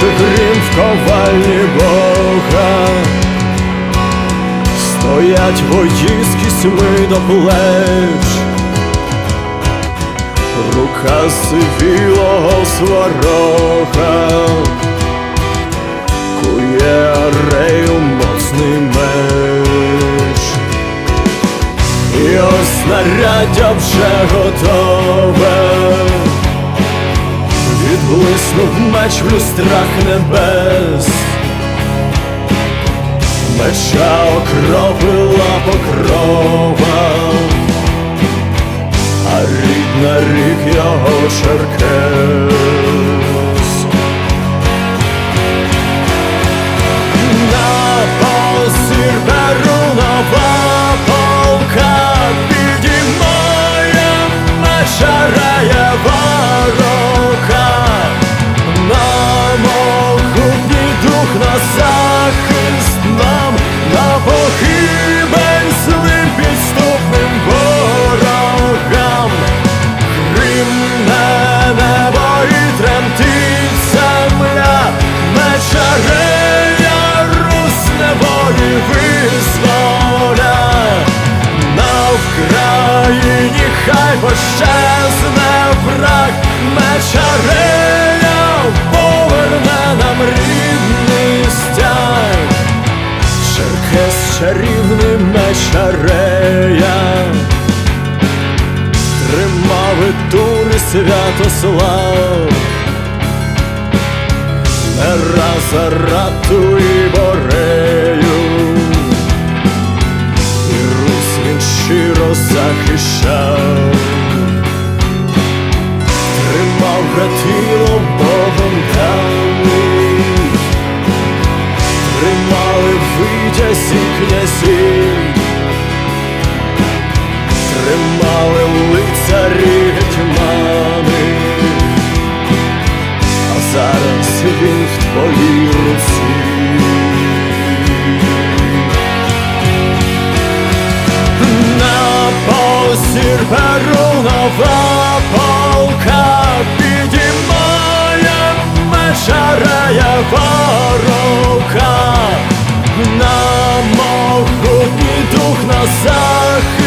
Наче грім в ковальні Бога, стоять вої з кісьми до плеч, рука сивілого сварога, кує арею моцний меч. І ось вже готове. Відблиснув меч в люстрах небес, меча окропила покрова, а рідна рік його черкес. На посір беру нова полка, підіймає меча хай враг, мечарея поверне нам рідний стяг. Черкес чарівний мечарея тримав і тури Святослав, не раз і Борею, щиро захищав, в твоїй руці. На посір беру нова полка, підіймає мечареєва рука, на могутній дух на захист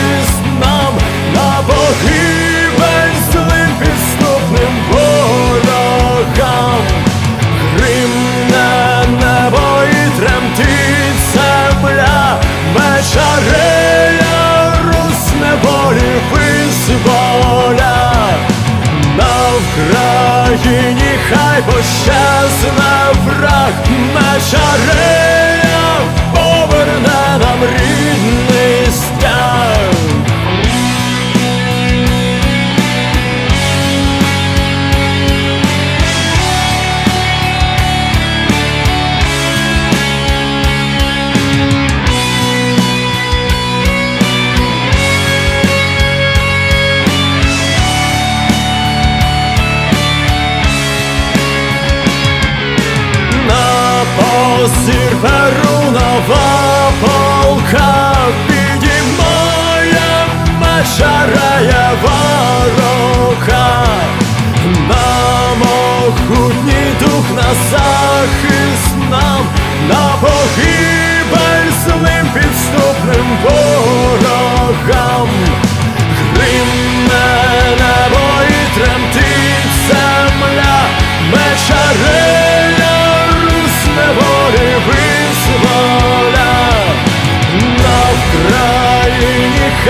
На Вкраїні хай пощасна враг, наша рея поверне нам рідний беру нова полка, підіймає мечареєва рука, на могутній дух на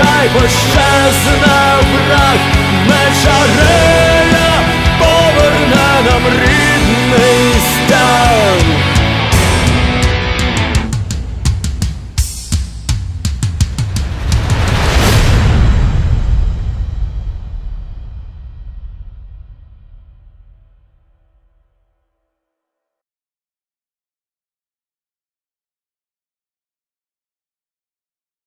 хай пощезне враг, мечарея поверне нам рідний